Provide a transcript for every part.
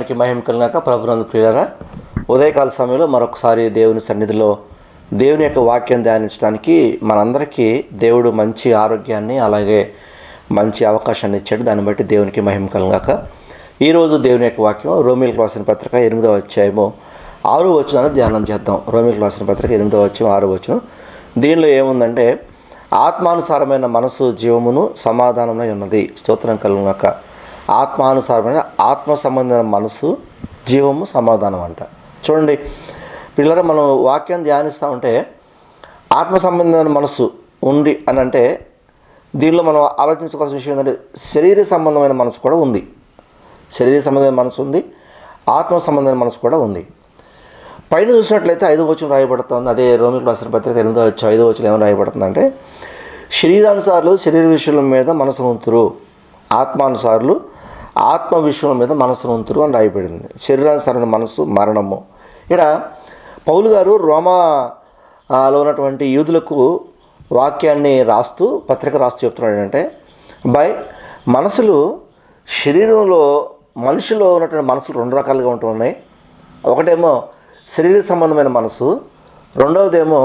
మనకి మహిమ కలిగాక ప్రభునందు ప్రియులరా ఉదయకాల సమయంలో మరొకసారి దేవుని సన్నిధిలో దేవుని యొక్క వాక్యం ధ్యానించడానికి మనందరికీ దేవుడు మంచి ఆరోగ్యాన్ని అలాగే మంచి అవకాశాన్ని ఇచ్చాడు. దాన్ని బట్టి దేవునికి మహిమ కలిగాక ఈరోజు దేవుని యొక్క వాక్యం రోమిల్కి రాసిన పత్రిక ఎనిమిదవ అధ్యాయము ఆరు వచనాన్ని ధ్యానం చేద్దాం. రోమిల్కి రాసిన పత్రిక ఎనిమిదవ వచ్చం ఆరు వచనం. దీనిలో ఏముందంటే ఆత్మానుసారమైన మనసు జీవమును సమాధానమై ఉన్నది. స్తోత్రం కలుగాక ఆత్మానుసారమైన ఆత్మ సంబంధమైన మనసు జీవము సమాధానం అంట. చూడండి పిల్లల మనం వాక్యం ధ్యానిస్తూ ఉంటే ఆత్మ సంబంధమైన మనసు ఉంది అని అంటే దీనిలో మనం ఆలోచించుకోవాల్సిన విషయం ఏంటంటే శరీర సంబంధమైన మనసు కూడా ఉంది. శరీర సంబంధమైన మనసు ఉంది ఆత్మ సంబంధమైన మనసు కూడా ఉంది. పైన చూసినట్లయితే ఐదో వచనం రాయబడుతుంది. అదే రోమిల్ రాసిన పత్రిక ఎనిమిదో వచ్చి ఐదో వచనం ఏమైనా రాయబడుతుందంటే శరీరానుసారులు శరీర విషయాల మీద మనసు ఉంతురు. ఆత్మానుసారులు ఆత్మ విషయం మీద మనసు ఉంతురు అని రాయబడింది. సరైన మనసు మరణము. ఇక్కడ పౌలు గారు రోమాలో ఉన్నటువంటి యూదులకు వాక్యాన్ని రాస్తూ పత్రిక రాస్తూ చెప్తున్నాడు ఏంటంటే బై మనసులు శరీరంలో మనిషిలో ఉన్నటువంటి మనసులు రెండు రకాలుగా ఉంటున్నాయి ఒకటేమో శరీర సంబంధమైన మనసు రెండవదేమో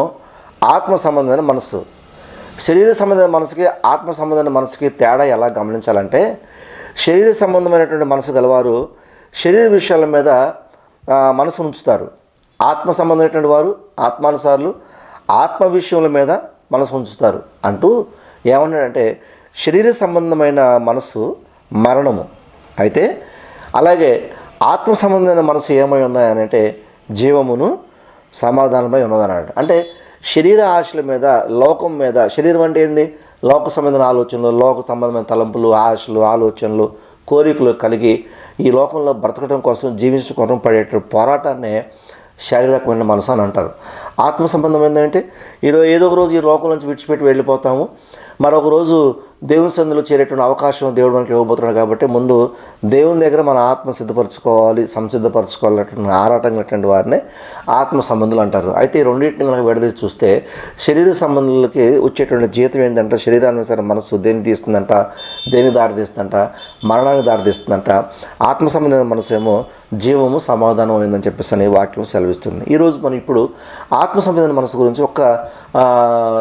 ఆత్మ సంబంధమైన మనసు శరీర సంబంధమైన మనసుకి ఆత్మ సంబంధమైన మనసుకి తేడా ఎలా గమనించాలంటే శరీర సంబంధమైనటువంటి మనసు గలవారు శరీర విషయాల మీద మనసు ఉంచుతారు. ఆత్మ సంబంధమైనటువంటి వారు ఆత్మానుసారులు ఆత్మ విషయముల మీద మనసు ఉంచుతారు. అంటూ ఏమన్నాడంటే శరీర సంబంధమైన మనసు మరణము. అయితే అలాగే ఆత్మ సంబంధమైన మనసు ఏమై ఉందా అంటే జీవమును సమాధానమై ఉన్నదన్నాడు. అంటే శరీర ఆశల మీద లోకం మీద శరీరం అంటే ఏంది? లోక సంబంధమైన ఆలోచనలు లోక సంబంధమైన తలంపులు ఆశలు ఆలోచనలు కోరికలు కలిగి ఈ లోకంలో బ్రతకడం కోసం జీవించడం కోసం పడేట పోరాటాన్నే శారీరకమైన మనసు అని అంటారు. ఆత్మ సంబంధం ఏంటంటే ఈరోజు ఏదో ఒక రోజు ఈ లోకం నుంచి విడిచిపెట్టి వెళ్ళిపోతాము. మరొక రోజు దేవుని సందులో చేరేటువంటి అవకాశం దేవుడు మనకి ఇవ్వబోతున్నాడు కాబట్టి ముందు దేవుని దగ్గర మన ఆత్మ సిద్ధపరచుకోవాలి సంసిద్ధపరచుకోవాలన్నటువంటి ఆరాటం కలిగినటువంటి వారిని ఆత్మ సంబంధులు అంటారు. అయితే ఈ రెండింటిని మనకు విడదీసి చూస్తే శరీర సంబంధులకి వచ్చేటువంటి జీతం ఏంటంటే? శరీరానుసారం మనసు దేన్ని తీస్తుందంట? దేనికి దారితీస్తుందంట? మరణానికి దారితీస్తుందంట. ఆత్మ సంబంధమైన మనసు ఏమో జీవము సమాధానం అయిందని చెప్పేసి అనే వాక్యం సెలవిస్తుంది. ఈరోజు మనం ఇప్పుడు ఆత్మ సంబంధమైన మనసు గురించి ఒక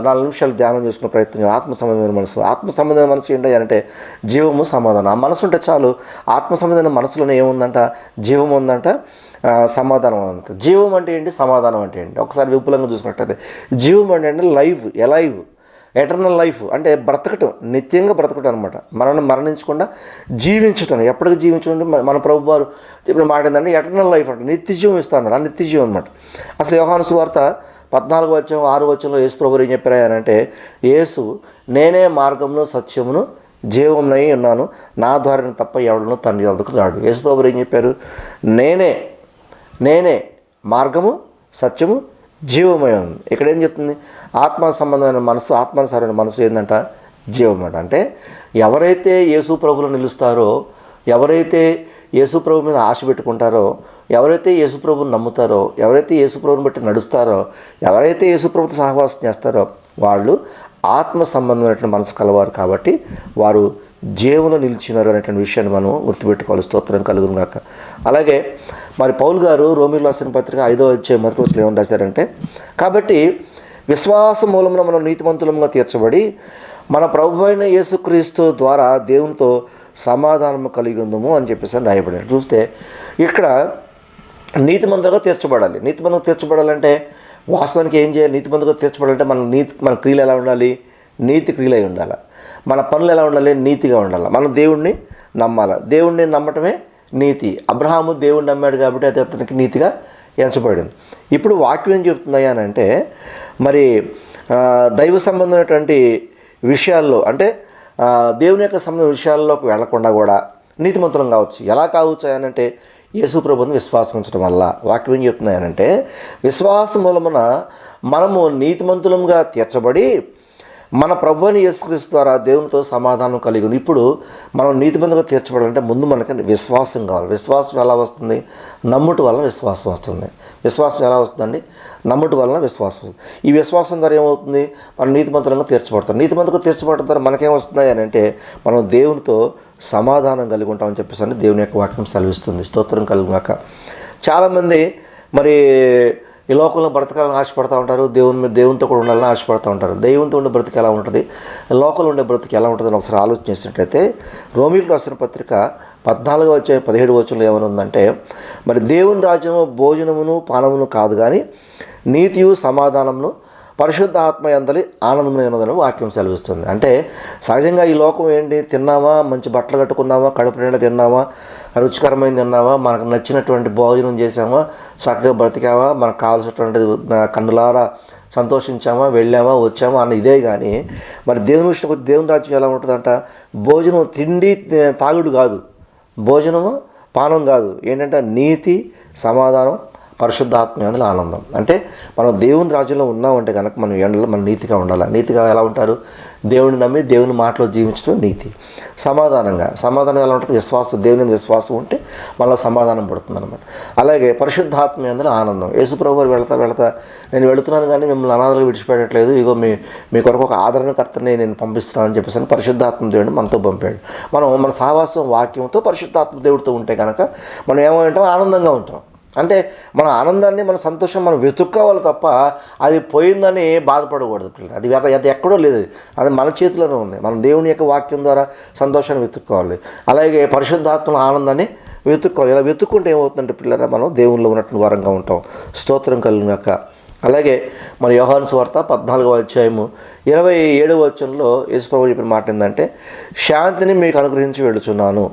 నాలుగు నిమిషాలు ధ్యానం చేసుకునే ప్రయత్నం ఆత్మ సంబంధమైన మనసు ఆత్మ సంబంధమైన మనసు ఏంటి అంటే జీవము సమాధానం. ఆ మనసు ఉంటే చాలు ఆత్మ సంబంధమైన మనసులోనే ఏముందంట? జీవం ఉందంట సమాధానం అంత జీవం అంటే ఏంటి? సమాధానం అంటే ఏంటి? ఒకసారి విపులంగా చూసినట్టయితే జీవం అంటే అంటే లైవ్ ఎలైవ్ ఎటర్నల్ లైఫ్ అంటే బ్రతకటం నిత్యంగా బ్రతకటం అనమాట మనల్ని మరణించకుండా జీవించటం. ఎప్పటికీ జీవించడం అంటే మన- ప్రభు వారు చెప్పిన మాట ఏంటంటే ఎటర్నల్ లైఫ్ అంటే నిత్య జీవం ఇస్తాను ఆ నిత్య జీవం అనమాట అసలు యోహాను సువార్త పద్నాలుగు వచ్చం ఆరు వచ్చంలో యేసు ప్రభు ఏం చెప్పారు అని అంటే యేసు నేనే మార్గమును సత్యమును జీవమునై ఉన్నాను. నా ద్వారా తప్ప ఎవడను తండ్రి అందుకు రాడు. యేసు ప్రభు ఏం చెప్పారు? నేనే నేనే మార్గము సత్యము జీవమై ఉంది ఇక్కడ ఏం చెప్తుంది? ఆత్మ సంబంధమైన మనసు ఆత్మానుసారమైన మనసు ఏంటంట జీవం అంట అంటే ఎవరైతే యేసు ప్రభులు నిలుస్తారో ఎవరైతే యేసుప్రభు మీద ఆశ పెట్టుకుంటారో ఎవరైతే యేసుప్రభుని నమ్ముతారో ఎవరైతే యేసుప్రభుని బట్టి నడుస్తారో ఎవరైతే యేసుప్రభుతో సహవాసం చేస్తారో వాళ్ళు ఆత్మ సంబంధమైనటువంటి మనసు కలవారు కాబట్టి వారు జీవంలో నిలిచినారు అనేటువంటి విషయాన్ని మనం గుర్తుపెట్టుకోవాలి. స్తోత్రం కలుగునుగాక అలాగే మరి పౌల్ గారు రోమిల్ రాసిన పత్రిక ఐదో వచ్చే మొదటి రోజులు ఏమని రాశారంటే కాబట్టి విశ్వాస మూలంలో మనం నీతిమంతులంగా తీర్చబడి మన ప్రభు అయిన యేసుక్రీస్తు ద్వారా దేవునితో సమాధానం కలిగి ఉందము అని చెప్పేసి అని రాయబడింది. చూస్తే ఇక్కడ నీతిమంతులుగా తీర్చబడాలి. నీతిమంతులుగా తీర్చబడాలంటే వాస్తవానికి ఏం చేయాలి? నీతిమంతులుగా తీర్చబడాలంటే మన నీతి మన క్రియలు ఎలా ఉండాలి? నీతి క్రియలు అయి ఉండాలి. మన పనులు ఎలా ఉండాలి? నీతిగా ఉండాలి. మనం దేవుణ్ణి నమ్మాలి. దేవుణ్ణి నమ్మటమే నీతి. అబ్రహాము దేవుణ్ణి నమ్మాడు కాబట్టి అది అతనికి నీతిగా ఎంచబడింది. ఇప్పుడు వాక్యం ఏం చెప్తుంది అని అంటే మరి దైవ సంబంధమైనటువంటి విషయాల్లో అంటే దేవుని యొక్క సంబంధ విషయాల్లోకి వెళ్ళకుండా కూడా నీతిమంతులం కావచ్చు. ఎలా కావచ్చు అని అంటే యేసు ప్రభుని విశ్వాసం ఉంచడం వల్ల. వాక్యం ఏం చెప్తున్నాయనంటే విశ్వాసం మూలమున మనము నీతిమంతులంగా తీర్చబడి మన ప్రభు అని యేసుక్రీస్తు ద్వారా దేవునితో సమాధానం కలిగి ఉంది. ఇప్పుడు మనం నీతిబంధంగా తీర్చబడాలంటే ముందు మనకి విశ్వాసం కావాలి. విశ్వాసం ఎలా వస్తుంది? నమ్ముటి వలన విశ్వాసం వస్తుంది. విశ్వాసం ఎలా వస్తుందండి? నమ్ముటి వలన విశ్వాసం వస్తుంది. ఈ విశ్వాసం ద్వారా ఏమవుతుంది? మనం నీతిమంతులంగా తీర్చబడతాం. నీతిమంతులుగా తీర్చబడటం ద్వారా మనకేం వస్తున్నాయి అని అంటే మనం దేవునితో సమాధానం కలిగి ఉంటామని చెప్పేసి దేవుని యొక్క వాక్యం సెలవిస్తుంది. స్తోత్రం కలిగినాక చాలామంది మరి ఈ లోకంలో బ్రతకాలని ఆశపడతా ఉంటారు దేవుని మీద దేవునితో కూడా ఉండాలని ఆశపడతా ఉంటారు. దేవునితో ఉండే బ్రతికి ఎలా ఉంటుంది? లోకంలో ఉండే బ్రతికి ఎలా ఉంటుందని ఒకసారి ఆలోచించినట్లయితే చేసినట్లయితే రోమిలకు రాసిన పత్రిక పద్నాలుగు వచ్చే పదిహేడు వచ్చంలో ఏమైనా ఉందంటే మరి దేవుని రాజ్యము భోజనమును పానమును కాదు కానీ నీతియు సమాధానమును పరిశుద్ధ ఆత్మ ఎందలి ఆనందమైనదని వాక్యం సెలవిస్తుంది. అంటే సహజంగా ఈ లోకం ఏంటి? తిన్నామా మంచి బట్టలు కట్టుకున్నామా కడుపు నిండా తిన్నామా రుచికరమైన తిన్నావా? మనకు నచ్చినటువంటి భోజనం చేసామా చక్కగా బ్రతికావా? మనకు కావాల్సినటువంటి కన్నులారా సంతోషించామా వెళ్ళామా వచ్చామా అన్న ఇదే కానీ మరి దేవుని విషయంలో కొద్ది దేవుని రాజ్యం ఎలా ఉంటుందంట? భోజనం తిండి తాగుడు కాదు. భోజనము పానం కాదు. ఏంటంటే నీతి సమాధానం పరిశుద్ధాత్మ అందులో ఆనందం. అంటే మనం దేవుని రాజ్యంలో ఉన్నామంటే కనుక మనం ఎండలో మనం నీతిగా ఉండాలి? నీతిగా ఎలా ఉంటారు? దేవుని నమ్మి దేవుని మాటలో జీవించడం నీతి. సమాధానంగా సమాధానం ఎలా ఉంటుంది? విశ్వాసం దేవుని విశ్వాసం ఉంటే మనలో సమాధానం పడుతుంది అనమాట అలాగే పరిశుద్ధాత్మ అందులో ఆనందం. యేసుప్రభు వెళతా వెళతా నేను వెళుతున్నాను కానీ మిమ్మల్ని అనాథలు విడిచిపెట్టట్లేదు. ఇగో మీ మీ కొరకు ఒక ఆదరణకర్తని నేను పంపిస్తున్నానని చెప్పేసి అని పరిశుద్ధాత్మ దేవుడు మనతో పంపాడు. మనం మన సహవాసం వాక్యంతో పరిశుద్ధాత్మ దేవుడితో ఉంటే కనుక మనం ఏమంటాం? ఆనందంగా ఉంటాం. అంటే మన ఆనందాన్ని మన సంతోషం మనం వెతుక్కోవాలి తప్ప అది పోయిందని బాధపడకూడదు పిల్లలు. అది అది ఎక్కడో లేదు. అది మన చేతిలోనే ఉంది. మనం దేవుని యొక్క వాక్యం ద్వారా సంతోషాన్ని వెతుక్కోవాలి. అలాగే పరిశుద్ధాత్మ ఆనందాన్ని వెతుక్కోవాలి. ఇలా వెతుక్కుంటే ఏమవుతుందంటే పిల్లరా మనం దేవుల్లో ఉన్నటువంటి వారంగా ఉంటాం. స్తోత్రం కలిగినాక అలాగే మన యోహాను వార్త పద్నాలుగవ అధ్యాయము ఇరవై ఏడవ వచనంలో యేసుప్రభు చెప్పిన మాట ఏంటంటే శాంతిని మీకు అనుగ్రహించి వెళుచున్నాను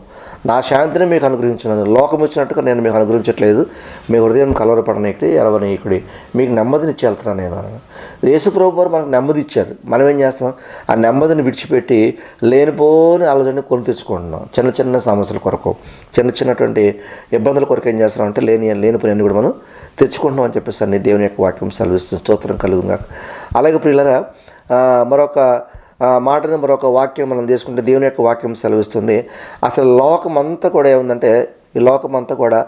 నా శాంతిని మీకు అనుగ్రహించున్నాను లోకం వచ్చినట్టుగా నేను మీకు అనుగ్రహించట్లేదు. మీ హృదయం కలవరపడనీకుడి ఎలవనీకుడి మీకు నెమ్మదిని వెళ్తున్నాను నేను. అన్నాను యేసుప్రభు వారు మనకు నెమ్మది ఇచ్చారు. మనం ఏం చేస్తున్నాం? ఆ నెమ్మదిని విడిచిపెట్టి లేనిపోని ఆలోచన కొని తెచ్చుకుంటున్నాం. చిన్న చిన్న సమస్యల కొరకు చిన్న చిన్నటువంటి ఇబ్బందుల కొరకు ఏం చేస్తున్నాం అంటే లేని లేనిపోయిన కూడా మనం తెచ్చుకుంటున్నాం అని చెప్పేసి అన్ని దేవుని యొక్క వాక్యం సెలవిస్తుంది. స్తోత్రం కలుగుగా అలాగే ప్రియులరా మరొక మాటను మరొక వాక్యం మనం తీసుకుంటే దేవుని యొక్క వాక్యం సెలవిస్తుంది. అసలు లోకం అంతా కూడా ఏముందంటే ఈ లోకం అంతా కూడా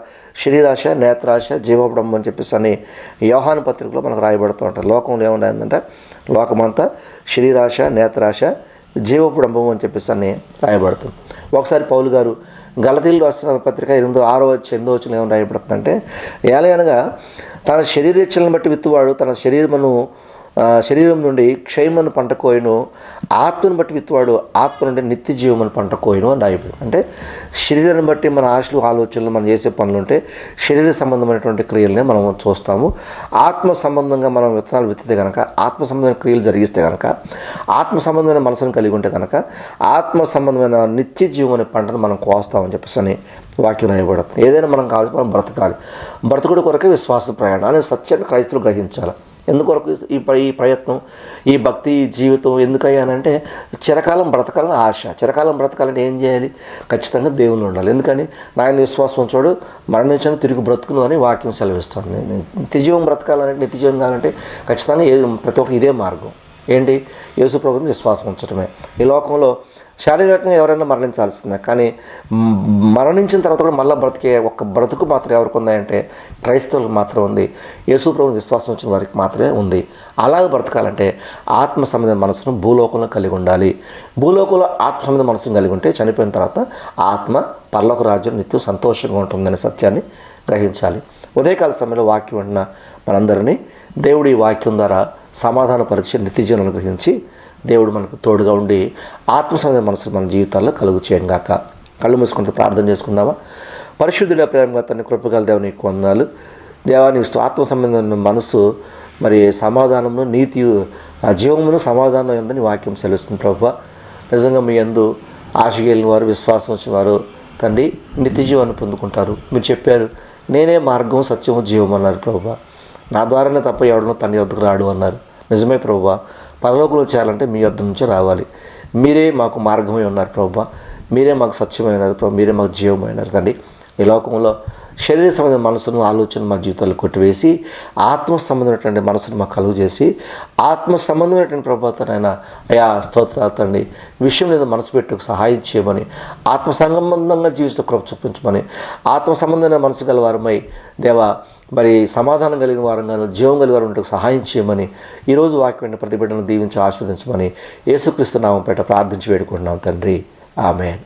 శరీరాశ నేత్రాశ జీవపడం అని చెప్పేసి అని యోహాను పత్రికలో మనకు రాయబడుతూ ఉంటారు లోకంలో ఏమున్నాయంటే లోకమంతా శరీరాశ నేత్రాశ జీవపుడంబం అని చెప్పేసి అని రాయబడుతుంది. ఒకసారి పౌలు గారు గలతీలు రాసిన పత్రిక ఎనిమిదో ఆరో వచ్చి ఎనిమిదో వచ్చిన ఏమైనా రాయబడుతుందంటే ఏలయనగా తన శరీరేచ్ఛలను బట్టి విత్తువాడు తన శరీరమును శరీరం నుండి క్షయమను పంట కోయను ఆత్మను బట్టి విత్తువాడు ఆత్మ నుండి నిత్య జీవమని పంట కోయను అని రాయబడి అంటే శరీరాన్ని బట్టి మన ఆశలు ఆలోచనలు మనం చేసే పనులు ఉంటే శరీర సంబంధమైనటువంటి క్రియలనే మనం చూస్తాము. ఆత్మ సంబంధంగా మనం విత్తనాలు విత్తితే కనుక ఆత్మ సంబంధమైన క్రియలు జరిగిస్తే కనుక ఆత్మ సంబంధమైన మనసును కలిగి ఉంటే కనుక ఆత్మ సంబంధమైన నిత్య జీవం అనే పంటను మనం కోస్తామని చెప్పేసి అని వాక్యం రాయబడుతుంది. ఏదైనా మనం కావాల్సి మనం బ్రతకాలి. బ్రతుకుడు కొరకే విశ్వాస ప్రయాణం అనే సత్యాన్ని క్రైస్తులు గ్రహించాలి. ఎందుకొరకు ఈ ఈ ప్రయత్నం ఈ భక్తి జీవితం ఎందుకయ్యానంటే చిరకాలం బ్రతకాలని ఆశ. చిరకాలం బ్రతకాలంటే ఏం చేయాలి? ఖచ్చితంగా దేవుళ్ళు ఉండాలి. ఎందుకని? నాయన విశ్వాసం చూడు మరణించను తిరిగి బ్రతుకును అని వాక్యం సెలవిస్తాను నేను నిత్యజీవం బ్రతకాలంటే నిత్యజీవం కావాలంటే ఖచ్చితంగా ఏ ప్రతి ఒక్క ఇదే మార్గం. ఏంటి? యేసు ప్రభుత్వం విశ్వాసం ఉంచడమే ఈ లోకంలో శారీరకంగా ఎవరైనా మరణించాల్సిందే. కానీ మరణించిన తర్వాత కూడా మళ్ళీ బ్రతికే ఒక్క బ్రతుకు మాత్రం ఎవరికి ఉందంటే క్రైస్తవులకు మాత్రం ఉంది. యేసు ప్రభుని విశ్వాసం వచ్చిన వారికి మాత్రమే ఉంది. అలాగే బ్రతకాలంటే ఆత్మ సంబంధ మనసును భూలోకంలో కలిగి ఉండాలి. భూలోకంలో ఆత్మ సంబంధ మనసును కలిగి ఉంటే చనిపోయిన తర్వాత ఆత్మ పర్లోక రాజ్యం నిత్యం సంతోషంగా ఉంటుందనే సత్యాన్ని గ్రహించాలి. ఉదయకాల సమయంలో వాక్యం ఉన్న మనందరినీ దేవుడి వాక్యం ద్వారా సమాధానపరిచి నిత్యజీవనం అనుగ్రహించి దేవుడు మనకు తోడుగా ఉండి ఆత్మ సంబంధ మనసు మన జీవితాల్లో కలుగు చేయంగాక కళ్ళు మూసుకుంటూ ప్రార్థన చేసుకుందామా? పరిశుద్ధుల ప్రేమగా తన కృపగల దేవుని వందాలు దేవాన్ని దేవాని ఆత్మ సంబంధమైన మనసు మరి సమాధానమును నీతి జీవమును సమాధానం ఎందని వాక్యం సెలవుస్తుంది ప్రభు. నిజంగా మీ ఎందు ఆశగలిగిన వారు విశ్వాసం వచ్చిన వారు తండ్రి నిత్య జీవాన్ని పొందుకుంటారు. మీరు చెప్పారు నేనే మార్గం సత్యము జీవం అన్నారు ప్రభు. నా ద్వారానే తప్ప ఎవడనో తన యొద్దకు రాడు అన్నారు. నిజమే ప్రభా పరలోకంలో చేయాలంటే మీ యొద్ద నుంచే రావాలి. మీరే మాకు మార్గమై ఉన్నారు ప్రభు మీరే మాకు సత్యమై ఉన్నారు ప్రభు మీరే మాకు జీవమైనారు తండ్రి. ఈ లోకంలో శరీర సంబంధమైన మనసును ఆలోచన మా జీవితాలు కొట్టివేసి ఆత్మ సంబంధమైనటువంటి మనసును మాకు కలుగు చేసి ఆత్మ సంబంధమైనటువంటి ప్రభుత్వనైనా అయా స్తోత్రాతండి విషయం మీద మనసు పెట్టుకు సహాయం చేయమని ఆత్మ సంబంధంగా జీవిత కృప చూపించమని ఆత్మ సంబంధమైన మనసు గల వారమై దేవా మరి సమాధానం కలిగిన వారంగాను జీవం కలిగిన వారు సహాయం చేయమని ఈరోజు వాక్యం ప్రతిబిడ్డను దీవించి ఆస్వాదించమని యేసుక్రీస్తు నామం పేట ప్రార్థించి వేడుకుంటున్నాం తండ్రి. ఆమెన్.